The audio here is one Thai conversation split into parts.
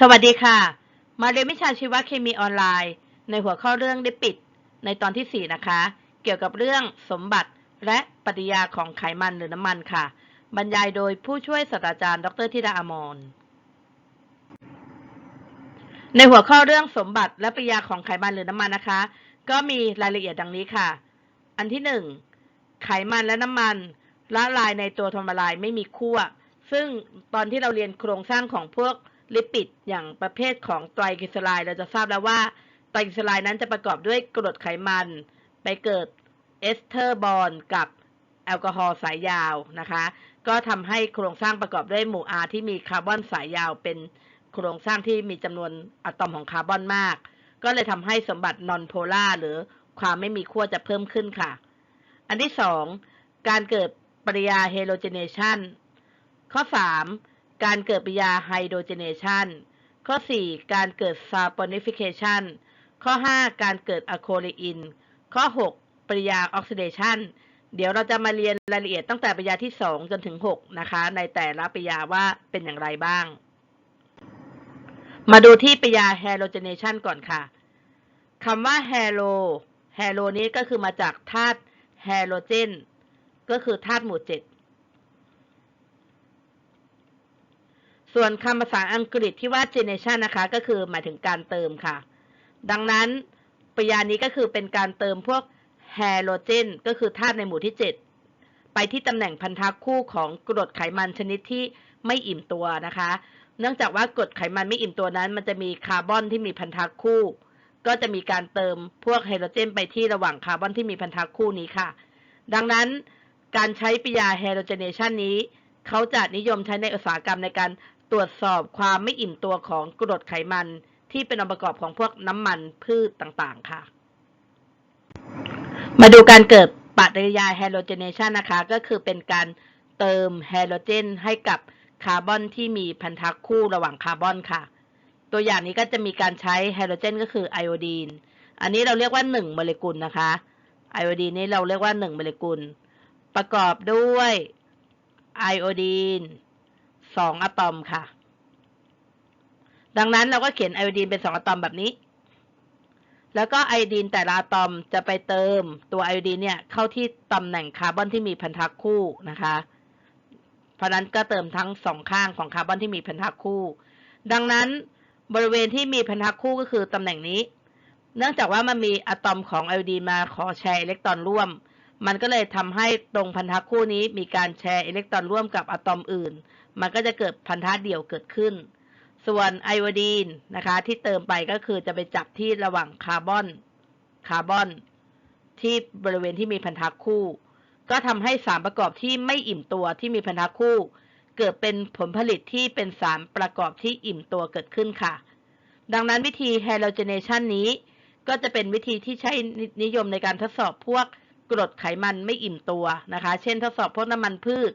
สวัสดีค่ะ มาเรียนวิชาชีวเคมีออนไลน์ ในหัวข้อเรื่องลิปิด ในตอนที่ 4 นะคะ เกี่ยวกับเรื่องสมบัติและปฏิยาของไขมันหรือน้ำมันค่ะ บรรยายโดยผู้ช่วยศาสตราจารย์ ดรธิดาอมรในหัวข้อเรื่องสมบัติและปฏิยาของไขมันหรือน้ำมันนะคะ ก็มีรายละเอียดดังนี้ค่ะ อันที่ 1 ไขมันและน้ำมันละลายในตัวทอมาลายไม่มีขั้วซึ่งตอนที่เราเรียนโครงสร้างของพวก ลิปิดอย่างประเภทของไตรกลีเซอไรด์เราจะทราบแล้วว่าไตรกลีเซอไรด์นั้นจะประกอบด้วยกรดไขมัน ไปเกิดเอสเทอร์บอลกับแอลกอฮอล์สายยาวนะคะ ก็ทำให้โครงสร้างประกอบด้วยหมู่ R ที่มีคาร์บอนสายยาวเป็นโครงสร้างที่มีจำนวนอะตอมของคาร์บอนมาก ก็เลยทำให้สมบัตินอนโพล่าหรือความไม่มีขั้วจะเพิ่มขึ้นค่ะ อันที่ 2 การเกิดปริยาเฮโรเจเนชันข้อ 3 การเกิดปริยาไฮโดรเจเนชันข้อ 4 การเกิดซาปอนิฟิเคชันข้อ 5 การเกิดอะโคลีอิน ข้อ 6 ปริยาออกซิเดชันเดี๋ยวเราจะมาเรียนรายละเอียดตั้งแต่ปริยาที่ 2 จนถึง 6 นะคะ ในแต่ละปริยาว่าเป็นอย่างไรบ้าง มาดูที่ปริยาไฮโดรเจเนชันก่อนค่ะคำว่าไฮโลไฮโลนี้ก็คือมาจากธาตุไฮโดรเจนก็คือธาตุหมู่ 7 ส่วนคำภาษาอังกฤษที่ว่า generation นะคะ ก็คือหมายถึงการเติมค่ะ ดังนั้นปริยานี้ก็คือเป็นการเติมพวกไฮโดรเจนก็คือธาตุในหมู่ที่ 7 ไปที่ตำแหน่งพันธะคู่ของกรดไขมันชนิดที่ไม่อิ่มตัวนะคะ เนื่องจากว่ากรดไขมันไม่อิ่มตัวนั้น มันจะมีคาร์บอนที่มีพันธะคู่ ก็จะมีการเติมพวกไฮโดรเจน ไปที่ระหว่างคาร์บอนที่มีพันธะคู่นี้ค่ะ ดังนั้นการใช้ปริยาไฮโดรเจเนชันนี้ เขาจะนิยมใช้ในอุตสาหกรรมในการ ตรวจสอบความไม่อิ่มตัวของกรดไขมันที่เป็นองค์ประกอบของพวกน้ำมันพืชต่างๆ ค่ะ มาดูการเกิดปฏิกิริยาไฮโดรเจเนชันนะคะ ก็คือเป็นการเติมไฮโดรเจนให้กับคาร์บอนที่มีพันธะคู่ระหว่างคาร์บอนค่ะ ตัวอย่างนี้ก็จะมีการใช้ไฮโดรเจนก็คือไอโอดีน อันนี้เราเรียกว่า1โมเลกุลนะคะ ไอโอดีนนี้เราเรียกว่า1โมเลกุล ประกอบด้วยไอโอดีน 2อะตอมค่ะ ดังนั้นเราก็เขียนไอโอดีนเป็น2อะตอมแบบนี้ แล้วก็ไอโอดีนแต่ละอะตอมจะไปเติมตัวไอโอดีนเนี่ยเข้าที่ตำแหน่งคาร์บอนที่มีพันธะคู่นะคะ เพราะนั้นก็เติมทั้งสองข้างของคาร์บอนที่มีพันธะคู่ ดังนั้นบริเวณที่มีพันธะคู่ก็คือตำแหน่งนี้ เนื่องจากว่ามันมีอะตอมของไอโอดีนมาขอแชร์อิเล็กตรอนร่วมมันก็เลยทำให้ตรงพันธะคู่นี้มีการแชร์อิเล็กตรอนร่วมกับอะตอมอื่น มันก็จะเกิดพันธะเดี่ยวเกิดขึ้น ส่วนไอโอดีนนะคะ ที่เติมไปก็คือจะไปจับที่ระหว่างคาร์บอนคาร์บอน ที่บริเวณที่มีพันธะคู่ ก็ทำให้สารประกอบที่ไม่อิ่มตัวที่มีพันธะคู่ เกิดเป็นผลผลิตที่เป็นสารประกอบที่อิ่มตัวเกิดขึ้นค่ะ ดังนั้นวิธีไฮโดรเจเนชันนี้ก็จะเป็นวิธีที่ใช้นิยมในการทดสอบพวกกรดไขมันไม่อิ่มตัวนะคะ เช่นทดสอบพวกน้ำมันพืช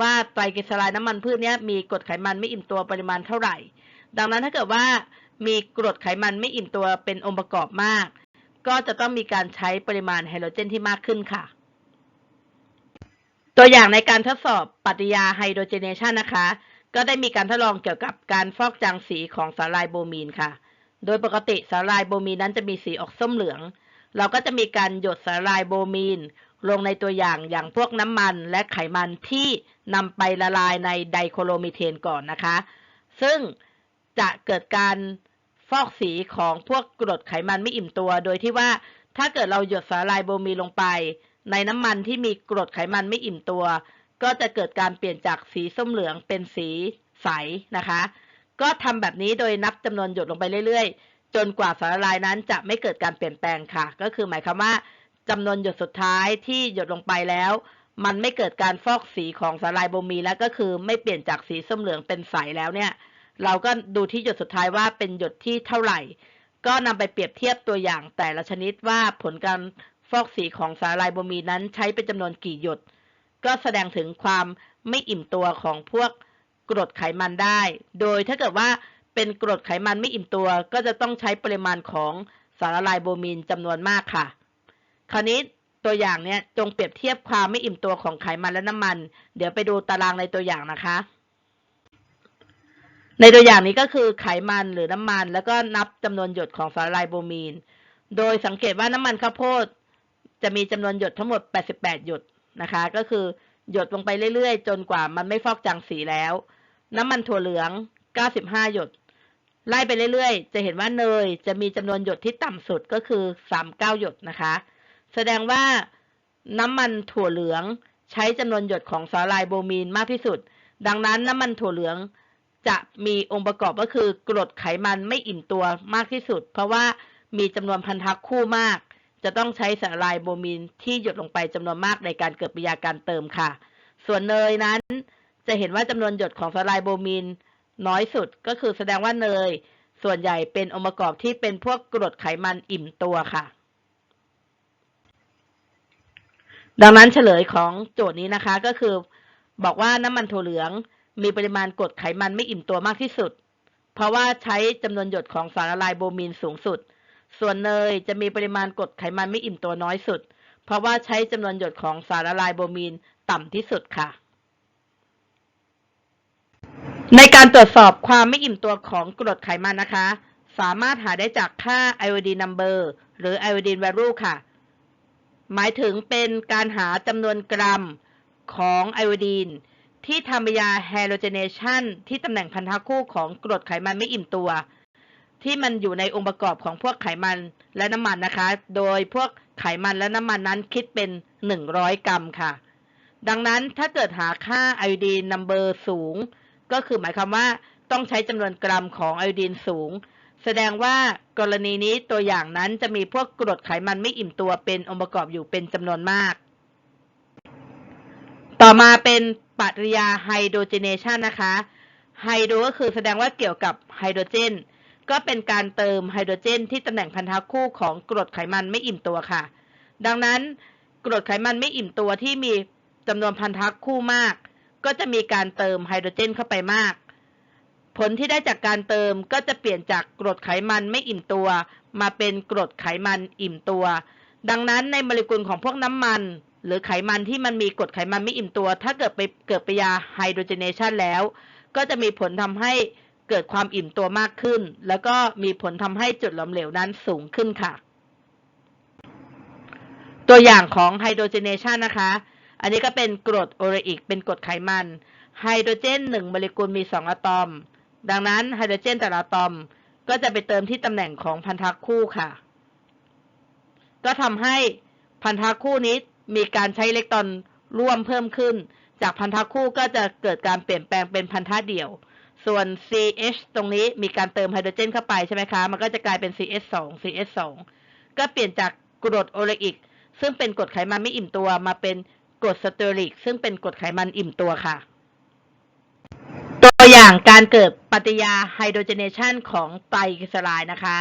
ว่าไตรกลีเซอไรด์น้ำมันพืชนี้มีกรดไขมันไม่อิ่มตัวปริมาณเท่าไหร่ ดังนั้นถ้าเกิดว่ามีกรดไขมันไม่อิ่มตัวเป็นองค์ประกอบมาก ก็จะต้องมีการใช้ปริมาณไฮโดรเจนที่มากขึ้นค่ะ ตัวอย่างในการทดสอบปฏิยาไฮโดรเจเนชันนะคะ ก็ได้มีการทดลองเกี่ยวกับการฟอกจางสีของสาลายโบมีนค่ะ โดยปกติสาลายโบมีนนั้นจะมีสีออกส้มเหลือง เราก็จะมีการหยดสาลายโบมีน ลงในตัวอย่างอย่างพวกน้ำมันและไขมันที่นำไปละลายในไดโคโลมิเทนก่อนนะคะ ซึ่งจะเกิดการฟอกสีของพวกกรดไขมันไม่อิ่มตัว โดยที่ว่าถ้าเกิดเราหยดสาลายโบมีลงไป ในน้ำมันที่มีกรดไขมันไม่อิ่มตัว ก็จะเกิดการเปลี่ยนจากสีส้มเหลืองเป็นสีใสนะคะ ก็ทำแบบนี้โดยนับจำนวนหยดลงไปเรื่อยๆ จนกว่าสาลายนั้นจะไม่เกิดการเปลี่ยนแปลงค่ะ ก็คือหมายความว่า จำนวนหยดสุดท้ายที่หยดลงไปแล้ว มันไม่เกิดการฟอกสีของสาลายโบมีแล้วก็คือไม่เปลี่ยนจากสีส้มเหลืองเป็นใสแล้วเนี่ย เราก็ดูที่หยดสุดท้ายว่าเป็นหยดที่เท่าไหร่ ก็นำไปเปรียบเทียบตัวอย่างแต่ละชนิดว่าผลการฟอกสีของสาลายโบมีนั้นใช้เป็นจำนวนกี่หยด ก็แสดงถึงความไม่อิ่มตัวของพวกกรดไขมันได้ โดยถ้าเกิดว่าเป็นกรดไขมันไม่อิ่มตัว ก็จะต้องใช้ปริมาณของสารละลายโบมีนจำนวนมากค่ะ คราวนี้ตัวอย่างเนี้ยจงเปรียบเทียบความไม่อิ่มตัวของไขมันและน้ำมัน เดี๋ยวไปดูตารางในตัวอย่างนะคะ ในตัวอย่างนี้ก็คือไขมันหรือน้ำมัน แล้วก็นับจำนวนหยดของสาร่ายโบมีน โดยสังเกตว่าน้ำมันข้าวโพดจะมีจำนวนหยดทั้งหมด 88 หยดนะคะ ก็คือหยดลงไปเรื่อยๆ จนกว่ามันไม่ฟอกจางสีแล้ว น้ำมันถั่วเหลือง 95 หยด ไล่ไปเรื่อยๆ จะเห็นว่าเนยจะมีจำนวนหยดที่ต่ำสุดก็คือ 39 หยดนะคะ แสดงว่าน้ำมันถั่วเหลืองใช้จำนวนหยดของสาหร่ายโบมีนมากที่สุด ดังนั้นน้ำมันถั่วเหลืองจะมีองค์ประกอบก็คือกรดไขมันไม่อิ่มตัวมากที่สุด เพราะว่ามีจำนวนพันธะคู่มาก จะต้องใช้สาหร่ายโบมีนที่หยดลงไปจำนวนมากในการเกิดปฏิกิริยาการเติมค่ะ ส่วนเนยนั้นจะเห็นว่าจำนวนหยดของสาหร่ายโบมีนน้อยสุดก็คือแสดงว่าเนย ส่วนใหญ่เป็นองค์ประกอบที่เป็นพวกกรดไขมันอิ่มตัวค่ะ ดังนั้นเฉลยของโจทย์นี้นะคะก็คือ บอกว่าน้ำมันถั่วเหลืองมีปริมาณกรดไขมันไม่อิ่มตัวมากที่สุด เพราะว่าใช้จำนวนหยดของสารละลายโบมีนสูงสุด ส่วนเนยจะมีปริมาณกรดไขมันไม่อิ่มตัวน้อยสุด เพราะว่าใช้จำนวนหยดของสารละลายโบมีนต่ำที่สุดค่ะ ในการตรวจสอบความไม่อิ่มตัวของกรดไขมันนะคะ สามารถหาได้จากค่า iodine number หรือ iodine value ค่ะ หมายถึงเป็นการหาจำนวนกรัมของไอโอดีน ที่ทำยาไฮโดรเจเนชันที่ตำแหน่งพันธะคู่ของกรดไขมันไม่อิ่มตัว ที่มันอยู่ในองค์ประกอบของพวกไขมันและน้ำมันนะคะ โดยพวกไขมันและน้ำมันนั้นคิดเป็น 100 กรัมค่ะ ดังนั้นถ้าเกิดหาค่าไอโอดีนนัมเบอร์สูง ก็คือหมายความว่าต้องใช้จำนวนกรัมของไอโอดีนสูง แสดงว่ากรณีนี้ตัวอย่างนั้นจะมีพวกกรดไขมันไม่อิ่มตัวเป็นองค์ประกอบอยู่เป็นจำนวนมาก ต่อมาเป็นปฏิกิริยาไฮโดรเจเนชันนะคะ ไฮโดรก็คือแสดงว่าเกี่ยวกับไฮโดรเจน ก็เป็นการเติมไฮโดรเจน ที่ตำแหน่งพันธะคู่ของกรดไขมันไม่อิ่มตัวค่ะ ดังนั้นกรดไขมันไม่อิ่มตัวที่มีจำนวนพันธะคู่มาก ก็จะมีการเติมไฮโดรเจนเข้าไปมาก ผลที่ได้จากการเติมก็จะเปลี่ยนจากกรดไขมันไม่อิ่มตัว มาเป็นกรดไขมันอิ่มตัว ดังนั้นในโมเลกุลของพวกน้ำมัน หรือไขมันที่มันมีกรดไขมันไม่อิ่มตัว ถ้าเกิดไปเกิดปยาไฮโดรเจเนชันแล้ว ก็จะมีผลทำให้เกิดความอิ่มตัวมากขึ้น แล้วก็มีผลทำให้จุดหลอมเหลวนั้นสูงขึ้นค่ะ ตัวอย่างของไฮโดรเจเนชันนะคะ อันนี้ก็เป็นกรดโอเรอิกเป็นกรดไขมัน ไฮโดรเจนหนึ่งโมเลกุลมีสองอะตอม ดังนั้นไฮโดรเจนแต่ละอะตอมก็จะไปเติมที่ตำแหน่งของพันธะคู่ค่ะ ก็ทำให้พันธะคู่นี้มีการใช้อิเล็กตรอนร่วมเพิ่มขึ้น จากพันธะคู่ก็จะเกิดการเปลี่ยนแปลงเป็นพันธะเดี่ยว ส่วน CH ตรงนี้มีการเติมไฮโดรเจนเข้าไปใช่ไหมคะ มันก็จะกลายเป็น CH2 CH2 ก็เปลี่ยนจากกรดโอเลอิก ซึ่งเป็นกรดไขมันไม่อิ่มตัวมาเป็นกรดสเตอริก ซึ่งเป็นกรดไขมันอิ่มตัวค่ะ ตัวอย่างการเกิดปฏิกิริยาไฮโดรเจเนชันของไตรกลีเซอไรด์นะคะ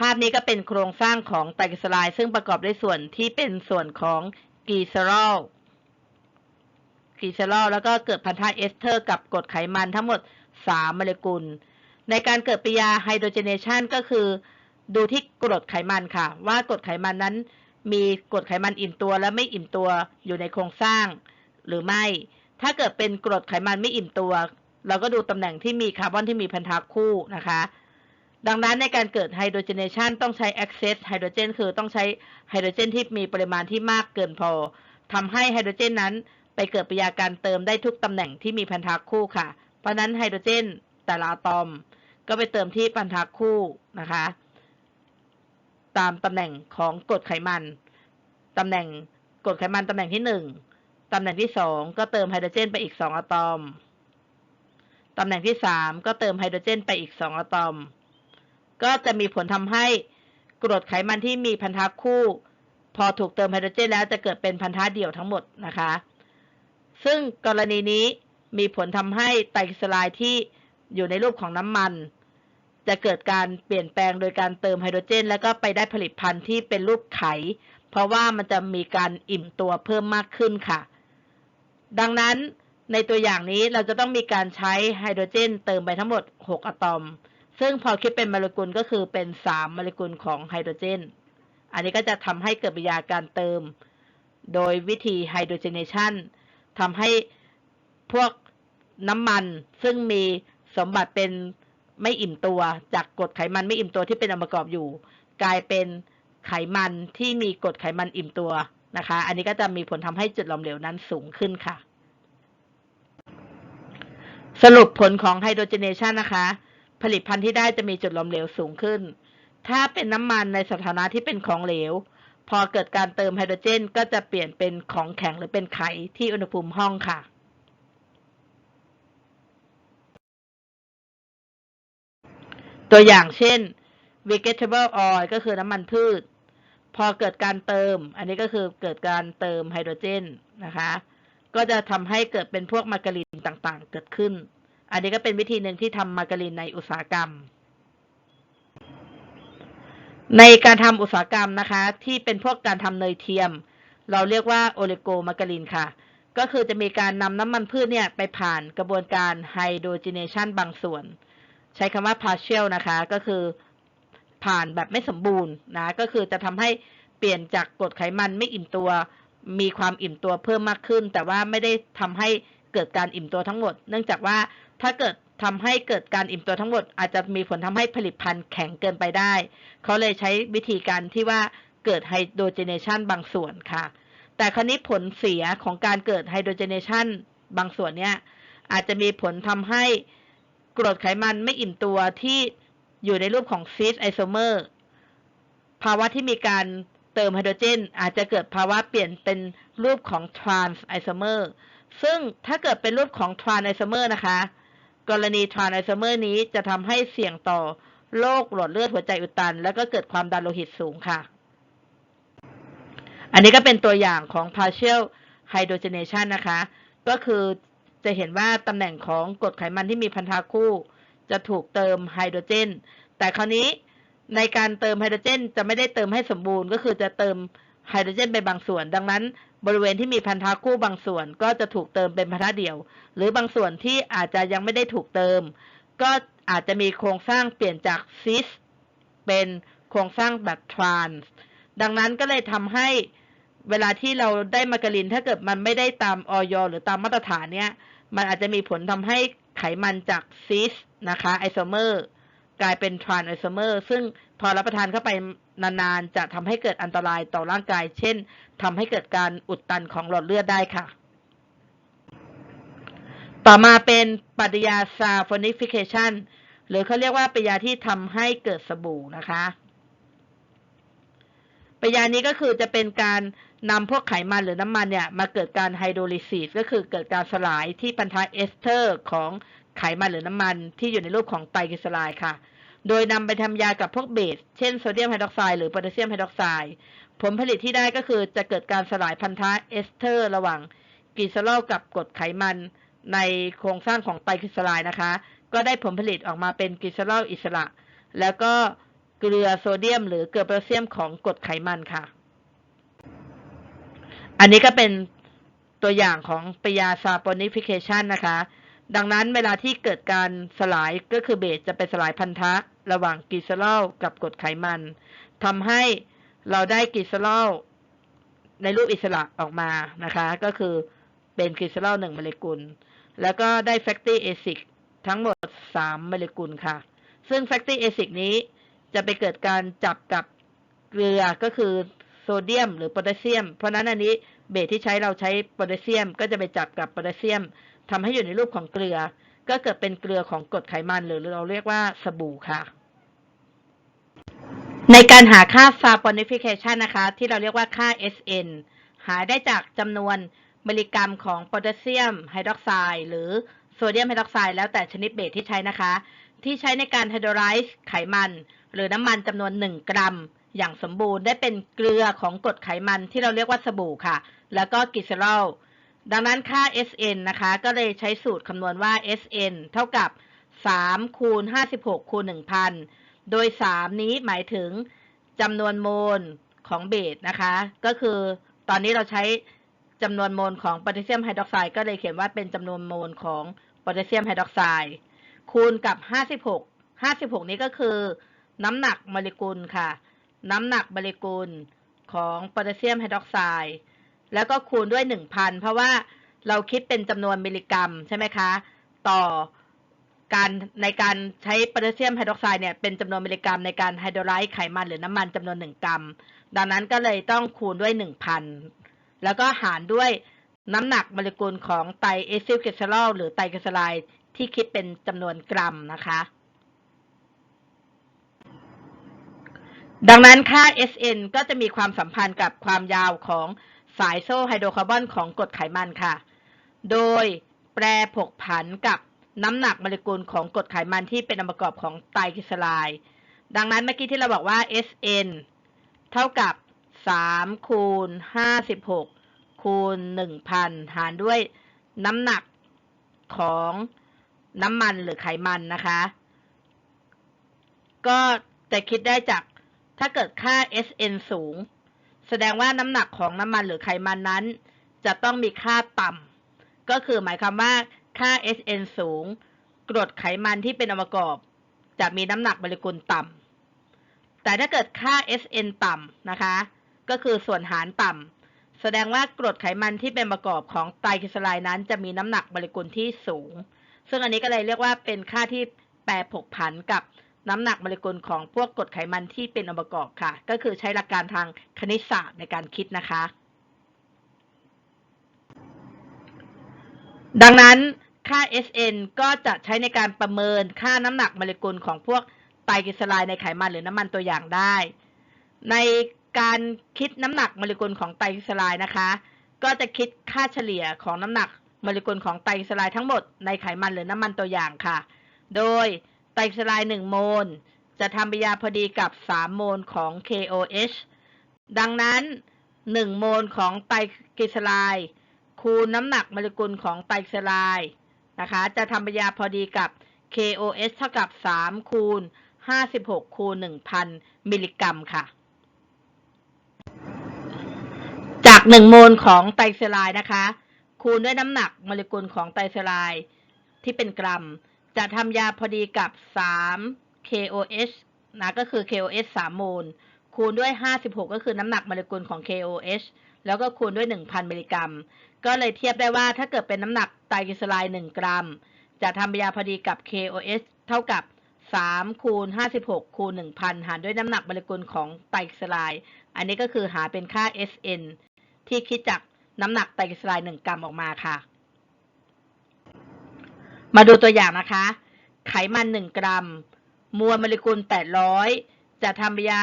ภาพนี้ก็เป็นโครงสร้างของไตรกลีเซอไรด์ซึ่งประกอบด้วยส่วนที่เป็นส่วนของกลีเซอรอลกลีเซอรอลแล้วก็เกิดพันธะเอสเตอร์ กับกรดไขมันทั้งหมด 3 โมเลกุล ในการเกิดปฏิกิริยาไฮโดรเจเนชันก็คือดูที่กรดไขมันค่ะ ว่ากรดไขมันนั้น มีกรดไขมันอิ่มตัวและไม่อิ่มตัวอยู่ในโครงสร้าง หรือไม่ ถ้าเกิดเป็นกรดไขมันไม่อิ่มตัว เราก็ดูตำแหน่งที่มีคาร์บอนที่มีพันธะคู่นะคะ ดังนั้นในการเกิดไฮโดรเจเนชันต้องใช้ excess ไฮโดรเจนคือต้องใช้ไฮโดรเจนที่มีปริมาณที่มากเกินพอทำให้ไฮโดรเจนนั้นไปเกิดปฏิกิริยาการเติมได้ทุกตำแหน่งที่มีพันธะคู่ค่ะ เพราะฉะนั้นไฮโดรเจนแต่ละอะตอมก็ไปเติมที่พันธะคู่นะคะ ตามตำแหน่งของกรดไขมันตำแหน่งกรดไขมันตำแหน่งที่หนึ่งตำแหน่งที่สองก็เติมไฮโดรเจนไปอีกสองอะตอม ตำแหน่งที่สามก็เติมไฮโดรเจนไปอีกสองอะตอม ก็จะมีผลทำให้กรดไขมันที่มีพันธะคู่ พอถูกเติมไฮโดรเจนแล้วจะเกิดเป็นพันธะเดี่ยวทั้งหมดนะคะ ซึ่งกรณีนี้มีผลทำให้ไตรกลีเซอไรด์ที่อยู่ในรูปของน้ำมัน จะเกิดการเปลี่ยนแปลงโดยการเติมไฮโดรเจน แล้วก็ไปได้ผลิตภัณฑ์ที่เป็นรูปไข เพราะว่ามันจะมีการอิ่มตัวเพิ่มมากขึ้นค่ะ ดังนั้น ในตัวอย่างนี้เราจะต้องมีการใช้ไฮโดรเจน เติมไปทั้งหมด 6 อะตอม ซึ่งพอคิดเป็นโมเลกุลก็คือเป็น 3 โมเลกุลของไฮโดรเจน อันนี้ก็จะทำให้เกิดปฏิกิริยาการเติม โดยวิธีไฮโดรเจเนชันทำให้พวกน้ำมันซึ่งมีสมบัติเป็นไม่อิ่มตัวจากกรดไขมันไม่อิ่มตัวที่เป็นองค์ประกอบอยู่ กลายเป็นไขมันที่มีกรดไขมันอิ่มตัวนะคะ อันนี้ก็จะมีผลทำให้จุดหลอมเหลวนั้นสูงขึ้นค่ะ สรุปผลของไฮโดรเจเนชันนะคะ ผลิตภัณฑ์ที่ได้จะมีจุดหลอมเหลวสูงขึ้น ถ้าเป็นน้ำมันในสถานะที่เป็นของเหลว พอเกิดการเติมไฮโดรเจน ก็จะเปลี่ยนเป็นของแข็งหรือเป็นไขที่อุณหภูมิห้องค่ะ ตัวอย่างเช่น vegetable oil ก็คือน้ำมันพืช พอเกิดการเติม อันนี้ก็คือเกิดการเติมไฮโดรเจนนะคะ ก็จะทำให้เกิดเป็นพวกมาการีนต่างๆ เกิดขึ้น อันนี้ก็เป็นวิธีหนึ่งที่ทำมาการีนในอุตสาหกรรม ในการทำอุตสาหกรรมนะคะ ที่เป็นพวกการทำเนยเทียม เราเรียกว่าโอเลโกมาการีนค่ะ ก็คือจะมีการนำน้ำมันพืชเนี่ยไปผ่านกระบวนการไฮโดรเจเนชันบางส่วน ใช้คำว่า partial นะคะ ก็คือผ่านแบบไม่สมบูรณ์นะ ก็คือจะทำให้เปลี่ยนจากกรดไขมันไม่อิ่มตัว มีความอิ่มตัวเพิ่มมากขึ้น แต่ว่าไม่ได้ทำให้เกิดการอิ่มตัวทั้งหมด เนื่องจากว่าถ้าเกิดทำให้เกิดการอิ่มตัวทั้งหมด อาจจะมีผลทำให้ผลิตภัณฑ์แข็งเกินไปได้ เขาเลยใช้วิธีการที่ว่าเกิดไฮโดรเจเนชันบางส่วนค่ะ แต่ครนี้ผลเสียของการเกิดไฮโดรเจเนชันบางส่วนเนี่ยอาจจะมีผลทำให้กรดไขมันไม่อิ่มตัวที่อยู่ในรูปของซีสไอโซเมอร์ภาวะที่มีการ เติมไฮโดรเจน อาจจะเกิดภาวะเปลี่ยนเป็นรูปของทรานส์ไอโซเมอร์ซึ่งถ้าเกิดเป็นรูปของทรานไอโซเมอร์นะคะ กรณีทรานไอโซเมอร์นี้จะทำให้เสี่ยงต่อโรคหลอดเลือดหัวใจอุดตัน แล้วก็เกิดความดันโลหิตสูงค่ะ อันนี้ก็เป็นตัวอย่างของ partial hydrogenation นะคะ ก็คือจะเห็นว่าตำแหน่งของกรดไขมันที่มีพันธะคู่ จะถูกเติมไฮโดรเจน แต่คราวนี้ ในการเติมไฮโดรเจน จะไม่ได้เติมให้สมบูรณ์ ก็คือจะเติมไฮโดรเจนไปบางส่วน ดังนั้น บริเวณที่มีพันธะคู่บางส่วน ก็จะถูกเติมเป็นพันธะเดี่ยว หรือบางส่วนที่อาจจะยังไม่ได้ถูกเติม ก็อาจจะมีโครงสร้างเปลี่ยนจากซิสเป็นโครงสร้างแบบทรานส์ดังนั้นก็เลยทำให้เวลาที่เราได้มาการินถ้าเกิดมันไม่ได้ตามออยหรือตามมาตรฐานเนี้ย มันอาจจะมีผลทำให้ไขมันจากซิสนะคะไอโซเมอร์ กลายเป็นทรานไอโซเมอร์ซึ่งพอรับประทานเข้าไปนานๆ จะทำให้เกิดอันตรายต่อร่างกาย เช่นทำให้เกิดการอุดตันของหลอดเลือดได้ค่ะ ต่อมาเป็นปฏิยา saponification หรือเขาเรียกว่าปฏิยาที่ทำให้เกิดสบู่นะคะปฏิยานี้ก็คือจะเป็นการนำพวกไขมันหรือน้ำมันเนี่ย มาเกิดการไฮโดรลิซิสก็คือเกิดการสลายที่พันธะเอสเตอร์ของ ไขมันหรือน้ำมันที่อยู่ในรูปของไตรกลีเซอไรด์ค่ะ โดยนำไปทำยากับพวกเบส เช่นโซเดียมไฮดรอกไซด์หรือโพแทสเซียมไฮดรอกไซด์ ผลผลิตที่ได้ก็คือจะเกิดการสลายพันธะเอสเตอร์ระหว่างกลีเซอรอลกับกรดไขมันในโครงสร้างของไตรกลีเซอไรด์นะคะ ก็ได้ผลผลิตออกมาเป็นกลีเซอรอลอิสระ แล้วก็เกลือโซเดียม หรือเกลือโพแทสเซียมของกรดไขมันค่ะ อันนี้ก็เป็นตัวอย่างของปยา saponification นะคะ ดังนั้นเวลาที่เกิดการสลายก็คือเบสจะไปสลายพันธะ ระหว่างกลีเซอรอลกับกรดไขมันทำให้เราได้กลีเซอรอลในรูปอิสระออกมานะคะ ก็คือเป็นกลีเซอรอลหนึ่งโมเลกุล แล้วก็ได้แฟตตี้เอซิกทั้งหมด3โมเลกุลค่ะ ซึ่งแฟตตี้เอซิกนี้จะไปเกิดการจับกับเกลือก็คือโซเดียม หรือโพแทสเซียม เพราะนั้นอันนี้เบสที่ใช้เราใช้โพแทสเซียม ก็จะไปจับกับโพแทสเซียม ทำให้อยู่ในรูปของเกลือ ก็เกิดเป็นเกลือของกรดไขมันหรือเราเรียกว่าสบู่ค่ะ ในการหาค่า saponification นะคะ ที่เราเรียกว่าค่า SN หาได้จากจำนวนมิลลิกรัมของโพแทสเซียมไฮดรอกไซด์หรือโซเดียมไฮดรอกไซด์แล้วแต่ชนิดเบสที่ใช้นะคะ ที่ใช้ในการไฮโดรไลซ์ไขมัน หรือน้ำมันจำนวน 1 กรัม อย่างสมบูรณ์ได้เป็นเกลือของกรดไขมันที่เราเรียกว่าสบู่ค่ะ แล้วก็กลีเซอรอล ดังนั้นค่า SN นะคะ ก็เลยใช้สูตรคำนวณว่า SN เท่ากับ 3 คูณ 56 คูณ 1,000 โดย 3 นี้หมายถึงจำนวนโมลของเบสนะคะ ก็คือตอนนี้เราใช้จำนวนโมลของโพแทสเซียมไฮดรอกไซด์ก็เลยเขียนว่าเป็นจำนวนโมลของโพแทสเซียมไฮดรอกไซด์คูณกับ 56 56 นี้ก็คือน้ำหนักโมเลกุลค่ะ น้ำหนักโมเลกุลของโพแทสเซียมไฮดรอกไซด์ แล้วก็คูณด้วย 1,000 เพราะว่าเราคิดเป็นจำนวนมิลลิกรัมใช่ไหมคะ ต่อการในการใช้โพแทสเซียมไฮดรอกไซด์เนี่ยเป็นจำนวนมิลลิกรัมในการไฮโดรไลซ์ไขมันหรือน้ำมันจำนวน 1 กรัม ดังนั้นก็เลยต้องคูณด้วย 1,000 แล้วก็หารด้วยน้ำหนักโมเลกุลของไตรเอซิลเกสเซอรอลหรือไตรกลีเซอไรด์ที่คิดเป็นจำนวนกรัมนะคะ ดังนั้นค่า Sn ก็จะมีความสัมพันธ์กับความยาวของ สายโซ่ไฮโดรคาร์บอนของกรดไขมันค่ะ โดยแปรผกผันกับน้ำหนักโมเลกุลของกรดไขมันที่เป็นองค์ประกอบของไตรกลีเซอไรด์ดังนั้นเมื่อกี้ที่เราบอกว่า Sn เท่ากับ 3 คูณ 56 คูณ 1,000 หารด้วยน้ำหนักของน้ำมันหรือไขมันนะคะ ก็จะคิดได้จากถ้าเกิดค่า Sn สูง แสดงว่าน้ำหนักของน้ำมันหรือไขมันนั้น จะต้องมีค่าต่ำก็คือหมายความว่าค่า Sn สูง กรดไขมันที่เป็นองค์ประกอบ จะมีน้ำหนักโมเลกุลต่ำแต่ถ้าเกิดค่า Sn ต่ำนะคะ ก็คือส่วนหารต่ำแสดงว่ากรดไขมันที่เป็นประกอบของไตรกลีเซอไรด์นั้น จะมีน้ำหนักโมเลกุลที่สูง ซึ่งอันนี้ก็เลยเรียกว่าเป็นค่าที่แปรผกผันกับ น้ำหนักโมเลกุลของพวกกรดไขมันที่เป็นองค์ประกอบค่ะ ก็คือใช้หลักการทางคณิตศาสตร์ในการคิดนะคะ ดังนั้นค่า Sn ก็จะใช้ในการประเมินค่าน้ำหนักโมเลกุลของพวกไตรกลีเซอไรด์ในไขมันหรือน้ำมันตัวอย่างได้ ในการคิดน้ำหนักโมเลกุลของไตรกลีเซอไรด์นะคะ ก็จะคิดค่าเฉลี่ยของน้ำหนักโมเลกุลของไตรกลีเซอไรด์ทั้งหมดในไขมันหรือน้ำมันตัวอย่างค่ะ โดย ไตรกลีเซอไรด์1โมล จะทำปฏิกิริยาพอดีกับ 3 โมลของ KOH ดังนั้น 1 โมลของไตรกลีเซอไรด์คูณน้ำหนักโมเลกุลของไตรกลีเซอไรด์นะคะ จะทำปฏิกิริยาพอดีกับ KOH เท่ากับ 3 คูณ 56 คูณ 1,000 มิลลิกรัมค่ะ จาก 1 โมลของไตรกลีเซอไรด์นะคะ คูณด้วยน้ำหนักโมเลกุลของไตรกลีเซอไรด์ที่เป็นกรัม จะทำยาพอดีกับ 3 KOH นะก็คือ KOH 3 โมล คูณด้วย 56 ก็คือน้ำหนักโมเลกุลของ KOH แล้วก็คูณด้วย 1,000 มิลลิกรัม ก็เลยเทียบได้ว่าถ้าเกิดเป็นน้ำหนักไตรกลีเซอไรด์1 กรัม จะทำยาพอดีกับ KOH เท่ากับ 3 คูณ 56 คูณ 1,000 หารด้วยน้ำหนักโมเลกุลของไตรกลีเซอไรด์อันนี้ก็คือหาเป็นค่า Sn ที่คิดจากน้ำหนักไตรกลีเซอไรด์1 กรัมออกมาค่ะ มาดูตัวอย่างนะคะ ไขมัน1กรัม มวลโมเลกุล 800 จะทำปฏิกิริยา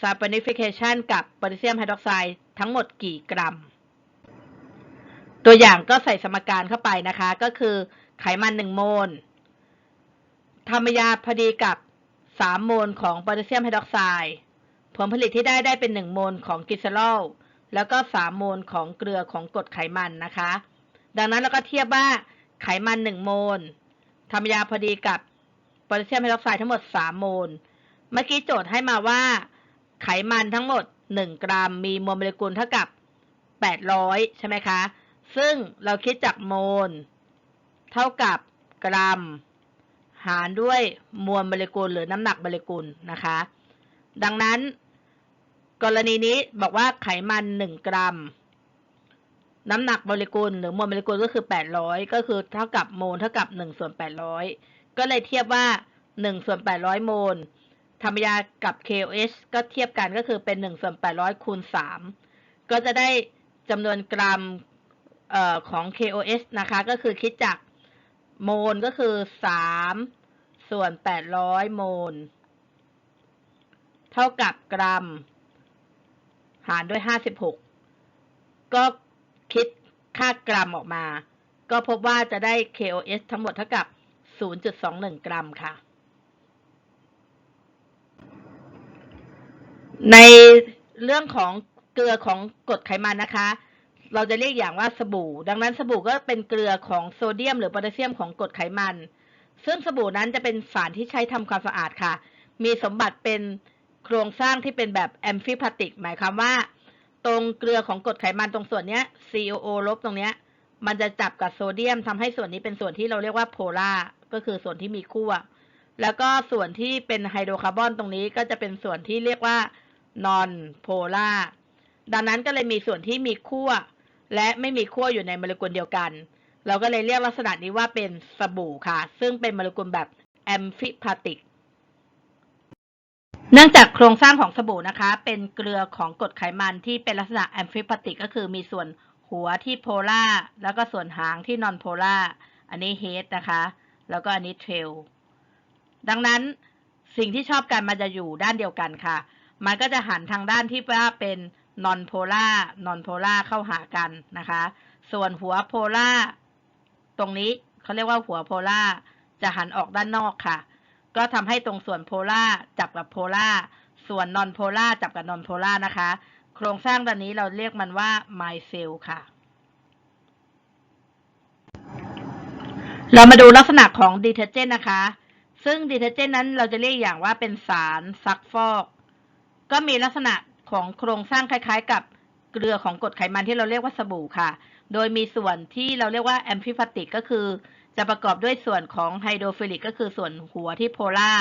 saponification กับโพแทสเซียมไฮดรอกไซด์ทั้งหมดกี่กรัม ตัวอย่างก็ใส่สมการเข้าไปนะคะ ก็คือไขมัน1โมลทำปฏิกิริยาพอดีกับ 3 โมลของโพแทสเซียมไฮดรอกไซด์ผลผลิตที่ได้ได้เป็น 1 โมลของกลีเซอรอลแล้วก็ 3 โมลของเกลือของกรดไขมันนะคะ ดังนั้นเราก็เทียบว่า ไขมัน1โมลทำปฏิกิริยาพอดีกับโพแทสเซียมไฮดรอกไซด์ทั้งหมด3โมล เมื่อกี้โจทย์ให้มาว่า ไขมันทั้งหมด1กรัม มีมวลโมเลกุลเท่ากับ800ใช่ไหมคะ ซึ่งเราคิดจากโมล เท่ากับกรัม หารด้วยมวลโมเลกุลหรือน้ำหนักโมเลกุลนะคะ ดังนั้น กรณีนี้บอกว่าไขมัน1กรัม น้ำหนักโมเลกุลหรือมวลโมเลกุลก็คือ 800 ก็คือเท่ากับโมลเท่ากับ1ส่วน800 ก็เลยเทียบว่า1ส่วน800 โมลทำปฏิกิริยากับ KOH ก็เทียบกันก็คือเป็น1ส่วน800 คูณ 3 ก็จะได้จำนวนกรัมออของ KOH นะคะ ก็คือคิดจากโมลก็คือ 3 ส่วน 800 โมล เท่ากับกรัม หารด้วย 56 ก็ คิดค่ากรัมออกมา ก็พบว่าจะได้ KOH ทั้งหมดเท่ากับ 0.21 กรัมค่ะ ในเรื่องของเกลือของกรดไขมันนะคะ เราจะเรียกอย่างว่าสบู่ ดังนั้นสบู่ก็เป็นเกลือของโซเดียม หรือโพแทสเซียมของกรดไขมัน ซึ่งสบู่นั้นจะเป็นสารที่ใช้ทำความสะอาดค่ะ มีสมบัติเป็นโครงสร้างที่เป็นแบบแอมฟิพาติก หมายความว่า ตรงเกลือของกรดไขมันตรงส่วนเนี้ย COO ลบตรงเนี้ย มันจะจับกับโซเดียมทำให้ส่วนนี้เป็นส่วนที่เราเรียกว่าโพลาก็คือส่วนที่มีขั้วแล้วก็ส่วนที่เป็นไฮโดรคาร์บอนตรงนี้ก็จะเป็นส่วนที่เรียกว่านอนโพลาดังนั้นก็เลยมีส่วนที่มีขั้วและไม่มีขั้วอยู่ในโมเลกุลเดียวกัน เราก็เลยเรียกลักษณะนี้ว่าเป็นสบู่ค่ะ ซึ่งเป็นโมเลกุลแบบแอมฟิพาติก เนื่องจากโครงสร้างของสบู่นะคะ เป็นเกลือของกรดไขมันที่เป็นลักษณะแอมฟิพาติกก็คือมีส่วนหัวที่โพล่าแล้วก็ส่วนหางที่นอนโพล่าอันนี้เฮดนะคะ แล้วก็อันนี้เทรลดังนั้นสิ่งที่ชอบกันมันจะอยู่ด้านเดียวกันค่ะ มันก็จะหันทางด้านที่ว่าเป็นนอนโพล่านอนโพล่าเข้าหากันนะคะ ส่วนหัวโพล่าตรงนี้เขาเรียกว่าหัวโพล่าจะหันออกด้านนอกค่ะ ก็ทำให้ตรงส่วนโพล่าจับกับโพล่าส่วนนอนโพล่าจับกับนอนโพล่านะคะ โครงสร้างด้านนี้เราเรียกมันว่าไมเซลค่ะ เรามาดูลักษณะของดีเทอร์เจนนะคะ ซึ่งดีเทอร์เจนนั้นเราจะเรียกอย่างว่าเป็นสารซักฟอก ก็มีลักษณะของโครงสร้างคล้ายๆ กับเกลือของกรดไขมันที่เราเรียกว่าสบู่ค่ะ โดยมีส่วนที่เราเรียกว่าแอมฟิฟติกก็คือ จะประกอบด้วยส่วนของไฮโดรฟิลิกก็คือส่วนหัวที่โพล่า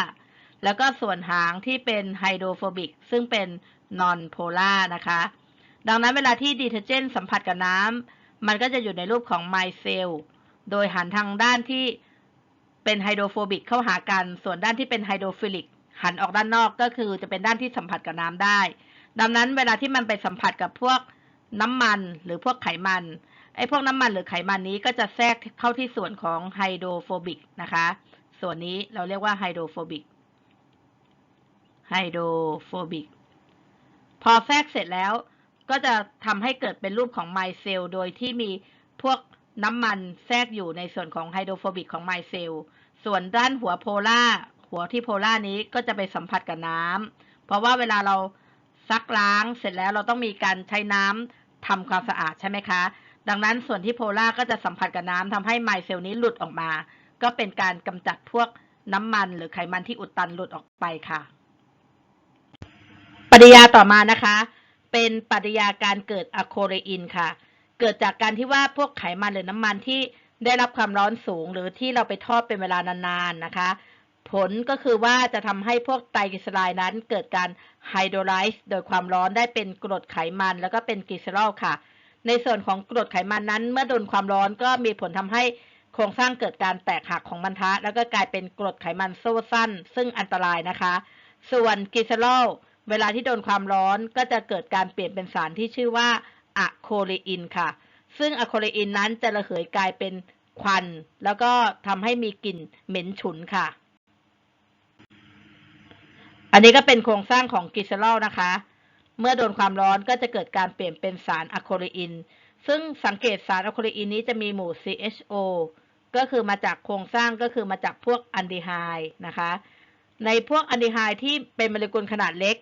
แล้วก็ส่วนหางที่เป็นไฮโดรโฟบิกซึ่งเป็นนอนโพล่านะคะ ดังนั้นเวลาที่ดีเทอร์เจนสัมผัสกับน้ำมันก็จะอยู่ในรูปของไมเซลโดยหันทางด้านที่เป็นไฮโดรโฟบิกเข้าหากัน ส่วนด้านที่เป็นไฮโดรฟิลิกหันออกด้านนอกก็คือจะเป็นด้านที่สัมผัสกับน้ำได้ ดังนั้นเวลาที่มันไปสัมผัสกับพวกน้ำมันหรือพวกไขมัน ไอ้พวกน้ำมันหรือไขมันนี้ก็จะแทรกเข้าที่ส่วนของไฮโดรโฟบิกนะคะ ส่วนนี้เราเรียกว่าไฮโดรโฟบิก ไฮโดรโฟบิก พอแทรกเสร็จแล้วก็จะทำให้เกิดเป็นรูปของไมเซลโดยที่มีพวกน้ำมันแทรกอยู่ในส่วนของไฮโดรโฟบิกของไมเซลส่วนด้านหัวโพล่าหัวที่โพล่านี้ก็จะไปสัมผัสกับน้ำเพราะว่าเวลาเราซักล้างเสร็จแล้วเราต้องมีการใช้น้ำทำความสะอาดใช่ไหมคะ ดังนั้นส่วนที่โพล่าก็จะสัมผัสกับน้ำทำให้ไมเซลนี้หลุดออกมา ก็เป็นการกำจัดพวกน้ำมันหรือไขมันที่อุดตันหลุดออกไปค่ะ ปฏิกิริยาต่อมานะคะ เป็นปฏิกิริยาการเกิดอะโคเรอินค่ะ เกิดจากการที่ว่าพวกไขมันหรือน้ำมันที่ได้รับความร้อนสูง หรือที่เราไปทอดเป็นเวลานานๆนะคะ ผลก็คือว่าจะทำให้พวกไตรกลีเซอไรด์นั้น เกิดการไฮโดรไลซ์โดยความร้อนได้เป็นกรดไขมัน แล้วก็เป็นกลีเซอรอลค่ะ ในส่วนของกรดไขมันนั้น เมื่อโดนความร้อนก็มีผลทำให้โครงสร้างเกิดการแตกหักของบรรทัดแล้วก็กลายเป็นกรดไขมันโซ่สั้น ซึ่งอันตรายนะคะ ส่วนกลีเซอรอลเวลาที่โดนความร้อนก็จะเกิดการเปลี่ยนเป็นสารที่ชื่อว่าอะโคเลอินค่ะ ซึ่งอะโคเลอินนั้นจะระเหยกลายเป็นควัน แล้วก็ทำให้มีกลิ่นเหม็นฉุนค่ะ อันนี้ก็เป็นโครงสร้างของกลีเซอรอลนะคะ เมื่อโดนความร้อนก็จะเกิดการเปลี่ยนเป็นสารอะโคเลอิน ซึ่งสังเกตสารอะโคเลอินนี้จะมีหมู่ CHO ก็คือมาจากโครงสร้างก็คือมาจากพวกอัลดีไฮด์นะคะ ในพวกอัลดีไฮด์ที่เป็นโมเลกุลขนาดเล็ก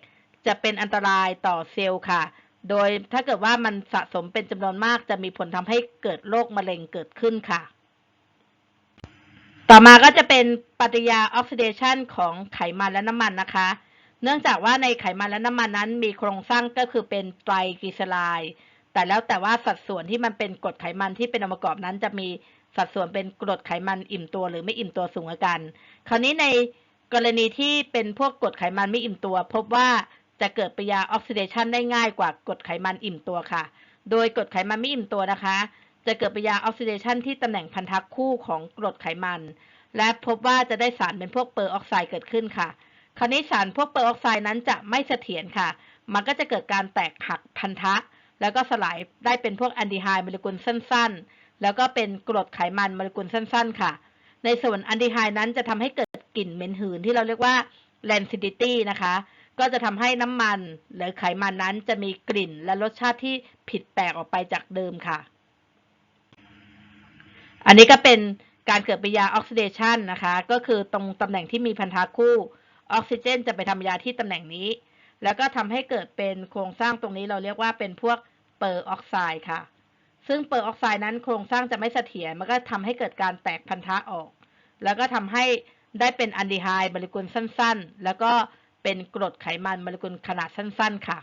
จะเป็นอันตรายต่อเซลล์ค่ะ โดยถ้าเกิดว่ามันสะสมเป็นจำนวนมากจะมีผลทำให้เกิดโรคมะเร็งเกิดขึ้นค่ะ ต่อมาก็จะเป็นปฏิกิริยาออกซิเดชันของไขมันและน้ำมันนะคะ เนื่องจากว่าในไขมันและน้ำมันนั้นมีโครงสร้างก็คือเป็นไตรกลีเซอไรด์แต่แล้วแต่ว่าสัดส่วนที่มันเป็นกรดไขมันที่เป็นองค์ประกอบนั้น จะมีสัดส่วนเป็นกรดไขมันอิ่มตัวหรือไม่อิ่มตัวสูงกว่ากัน คราวนี้ในกรณีที่เป็นพวกกรดไขมันไม่อิ่มตัว พบว่าจะเกิดปฏิกิริยาออกซิเดชันได้ง่ายกว่ากรดไขมันอิ่มตัวค่ะ โดยกรดไขมันไม่อิ่มตัวนะคะ จะเกิดปฏิกิริยาออกซิเดชันที่ตำแหน่งพันธะคู่ของกรดไขมัน และพบว่าจะได้สารเป็นพวกเปอร์ออกไซด์เกิดขึ้นค่ะ คราวนี้สารพวกเปอร์ออกไซด์นั้นจะไม่เสถียรค่ะ มันก็จะเกิดการแตกหักพันธะ แล้วก็สลายได้เป็นพวกแอนดีไฮด์โมเลกุลสั้น ๆ แล้วก็เป็นกรดไขมันโมเลกุลสั้น ๆ ค่ะ ในส่วนแอนดีไฮด์นั้นจะทำให้เกิดกลิ่นเหม็นหืนที่เราเรียกว่า rancidity นะคะ ก็จะทำให้น้ำมันหรือไขมันนั้นจะมีกลิ่นและรสชาติที่ผิดแปลกออกไปจากเดิมค่ะ อันนี้ก็เป็นการเกิดปฏิกิริยาออกซิเดชันนะคะ ก็คือตรงตำแหน่งที่มีพันธะคู่ ออกซิเจนจะไปทำยาที่ตำแหน่งนี้ แล้วก็ทำให้เกิดเป็นโครงสร้างตรงนี้เราเรียกว่าเป็นพวกเปอร์ออกไซด์ค่ะ ซึ่งเปอร์ออกไซด์นั้นโครงสร้างจะไม่เสถียร มันก็ทำให้เกิดการแตกพันธะออก แล้วก็ทำให้ได้เป็นอัลดีไฮด์โมเลกุลสั้น ๆ แล้วก็เป็นกรดไขมันโมเลกุลขนาดสั้น ๆ ค่ะ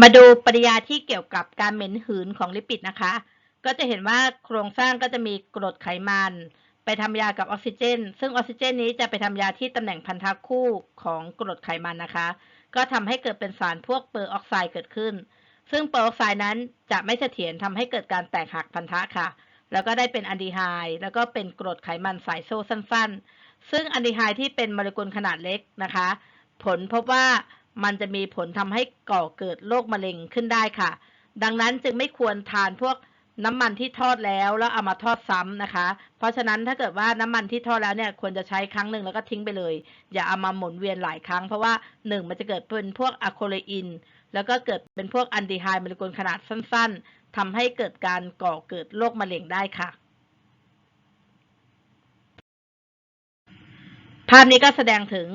มาดูปฏิกิริยาที่เกี่ยวกับการเหม็นหืนของลิปิดนะคะ ก็จะเห็นว่าโครงสร้างก็จะมีกรดไขมัน ไปทำยากับออกซิเจน ซึ่งออกซิเจนนี้จะไปทำยาที่ตำแหน่งพันธะคู่ของกรดไขมันนะคะ ก็ทำให้เกิดเป็นสารพวกเปอร์ออกไซด์เกิดขึ้น ซึ่งเปอร์ออกไซด์นั้นจะไม่เสถียรทำให้เกิดการแตกหักพันธะค่ะ แล้วก็ได้เป็นอะลดีไฮด์แล้วก็เป็นกรดไขมันสายโซ่สั้น ๆ ซึ่งอะลดีไฮด์ที่เป็นโมเลกุลขนาดเล็กนะคะ ผลพบว่ามันจะมีผลทำให้ก่อเกิดโรคมะเร็งขึ้นได้ค่ะ ดังนั้นจึงไม่ควรทานพวก น้ำมันที่ทอดแล้วแล้วเอามาทอดซ้ำนะคะ เพราะฉะนั้นถ้าเกิดว่าน้ำมันที่ทอดแล้วเนี่ยควรจะใช้ครั้งหนึ่งแล้วก็ทิ้งไปเลย อย่าเอามาหมุนเวียนหลายครั้ง เพราะว่าหนึ่งมันจะเกิดเป็นพวกอะโคเลอิน แล้วก็เกิดเป็นพวกอัลดีไฮโมเลกุลขนาดสั้น ๆทำให้เกิดการก่อเกิดโรคมะเร็งได้ค่ะ ภาพนี้ก็แสดงถึง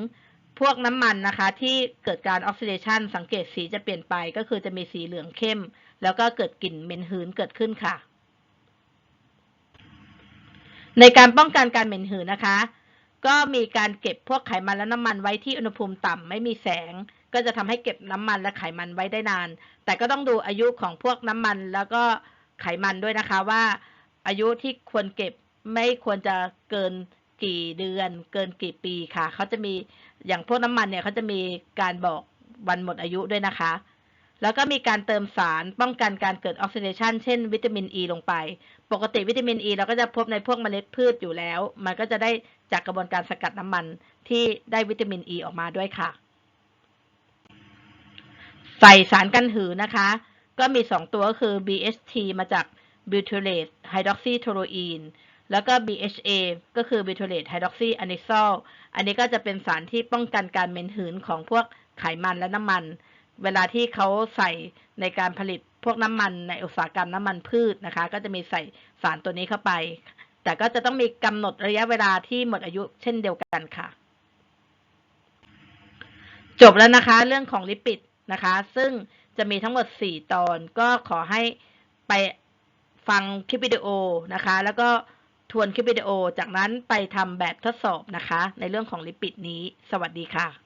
พวกน้ำมันนะคะที่เกิดการออกซิเดชันสังเกตสีจะเปลี่ยนไปก็คือจะมีสีเหลืองเข้ม แล้วก็เกิดกลิ่นเหม็นหืนเกิดขึ้นค่ะ ในการป้องกันการเหม็นหืนนะคะ ก็มีการเก็บพวกไขมันและน้ำมันไว้ที่อุณหภูมิต่ำไม่มีแสง ก็จะทำให้เก็บน้ำมันและไขมันไว้ได้นาน แต่ก็ต้องดูอายุของพวกน้ำมันแล้วก็ไขมันด้วยนะคะว่า อายุที่ควรเก็บไม่ควรจะเกินกี่เดือน เกินกี่ปีค่ะ เขาจะมีอย่างพวกน้ำมันเนี่ยเขาจะมีการบอกวันหมดอายุด้วยนะคะ แล้วก็มีการเติมสารป้องกันการเกิดออกซิเดชันเช่นวิตามินอ e ีลงไป ปกติวิตามินอ e ีเราก็จะพบในพวกเมล็ดพืชอยู่แล้ว มันก็จะได้จากกระบวนการสกัดน้ำมันที่ได้วิตามินอ e ีออกมาด้วยค่ะ ใส่สารกันหืนนะคะ ก็มี 2 ตัวก็คือ BHT มาจาก butyrate hydroxytoluene แล้วก็ BHA ก็คือ butyrate hydroxyanisole อันนี้ก็จะเป็นสารที่ป้องกันการเหม็นหืนของพวกไขมันและน้ำมัน เวลาที่เขาใส่ในการผลิตพวกน้ำมันในอุตสาหกรรมน้ำมันพืชนะคะ ก็จะมีใส่สารตัวนี้เข้าไป แต่ก็จะต้องมีกำหนดระยะเวลาที่หมดอายุเช่นเดียวกันค่ะ จบแล้วนะคะ เรื่องของลิปิดนะคะ ซึ่งจะมีทั้งหมด 4 ตอน ก็ขอให้ไปฟังคลิปวิดีโอนะคะ แล้วก็ทวนคลิปวิดีโอ จากนั้นไปทำแบบทดสอบนะคะ ในเรื่องของลิปิดนี้ สวัสดีค่ะ